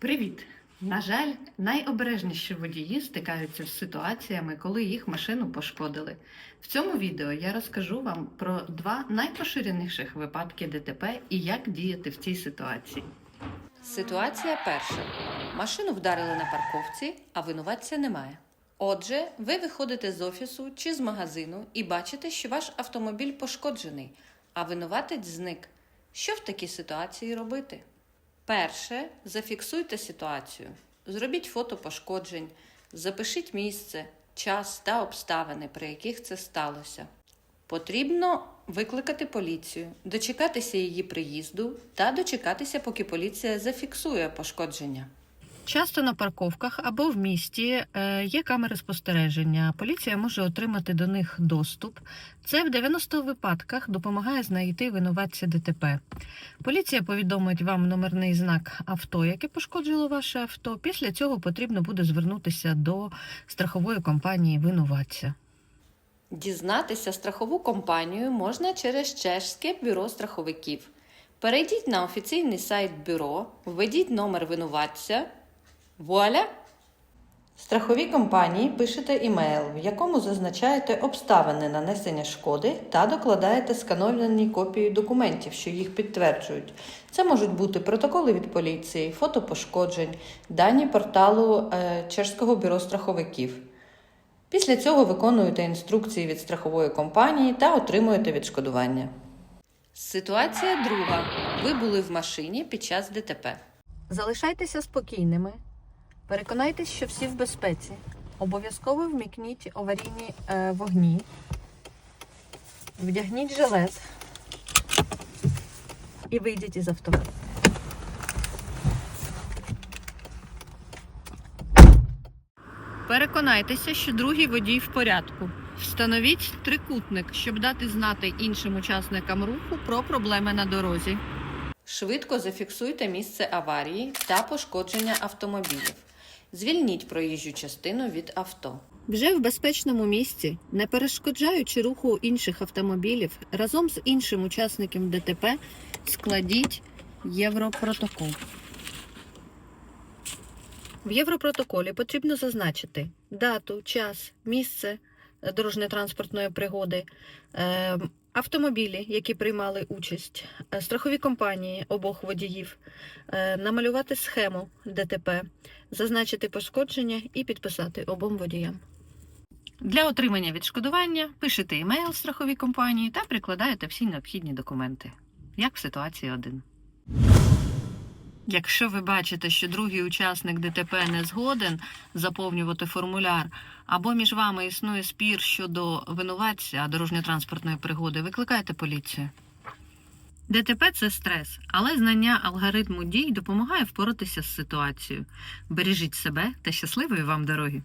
Привіт! На жаль, найобережніші водії стикаються з ситуаціями, коли їх машину пошкодили. В цьому відео я розкажу вам про два найпоширеніших випадки ДТП і як діяти в цій ситуації. Ситуація перша. Машину вдарили на парковці, а винуватця немає. Отже, ви виходите з офісу чи з магазину і бачите, що ваш автомобіль пошкоджений, а винуватець зник. Що в такій ситуації робити? Перше, зафіксуйте ситуацію. Зробіть фото пошкоджень, запишіть місце, час та обставини, при яких це сталося. Потрібно викликати поліцію, дочекатися її приїзду та дочекатися, поки поліція зафіксує пошкодження. Часто на парковках або в місті е, є камери спостереження. Поліція може отримати до них доступ. Це в 90 випадках допомагає знайти винуватця ДТП. Поліція повідомить вам номерний знак авто, яке пошкоджило ваше авто. Після цього потрібно буде звернутися до страхової компанії винуватця. Дізнатися страхову компанію можна через Чешське бюро страховиків. Перейдіть на офіційний сайт бюро, введіть номер винуватця. Вуаля! Страховій компанії пишете імейл, в якому зазначаєте обставини нанесення шкоди та докладаєте скановані копії документів, що їх підтверджують. Це можуть бути протоколи від поліції, фото пошкоджень, дані порталу е, Чешського бюро страховиків. Після цього виконуєте інструкції від страхової компанії та отримуєте відшкодування. Ситуація друга. Ви були в машині під час ДТП. Залишайтеся спокійними, переконайтесь, що всі в безпеці. Обов'язково вмікніть аварійні е, вогні, вдягніть жилет і вийдіть із авто. Переконайтеся, що другий водій в порядку. Встановіть трикутник, щоб дати знати іншим учасникам руху про проблеми на дорозі. Швидко зафіксуйте місце аварії та пошкодження автомобілів. Звільніть проїжджу частину від авто. Вже в безпечному місці, не перешкоджаючи руху інших автомобілів, разом з іншим учасником ДТП складіть Європротокол. В Європротоколі потрібно зазначити дату, час, місце е, дорожньо-транспортної пригоди, е, автомобілі, які приймали участь, е, страхові компанії обох водіїв, е, намалювати схему ДТП, зазначити пошкодження і підписати обом водіям. Для отримання відшкодування пишете емейл страховій компанії та прикладаєте всі необхідні документи, як в ситуації 1. Якщо ви бачите, що другий учасник ДТП не згоден заповнювати формуляр, або між вами існує спір щодо винуватця дорожньо-транспортної пригоди, викликайте поліцію. ДТП це стрес, але знання алгоритму дій допомагає впоратися з ситуацією. Бережіть себе та щасливої вам дороги!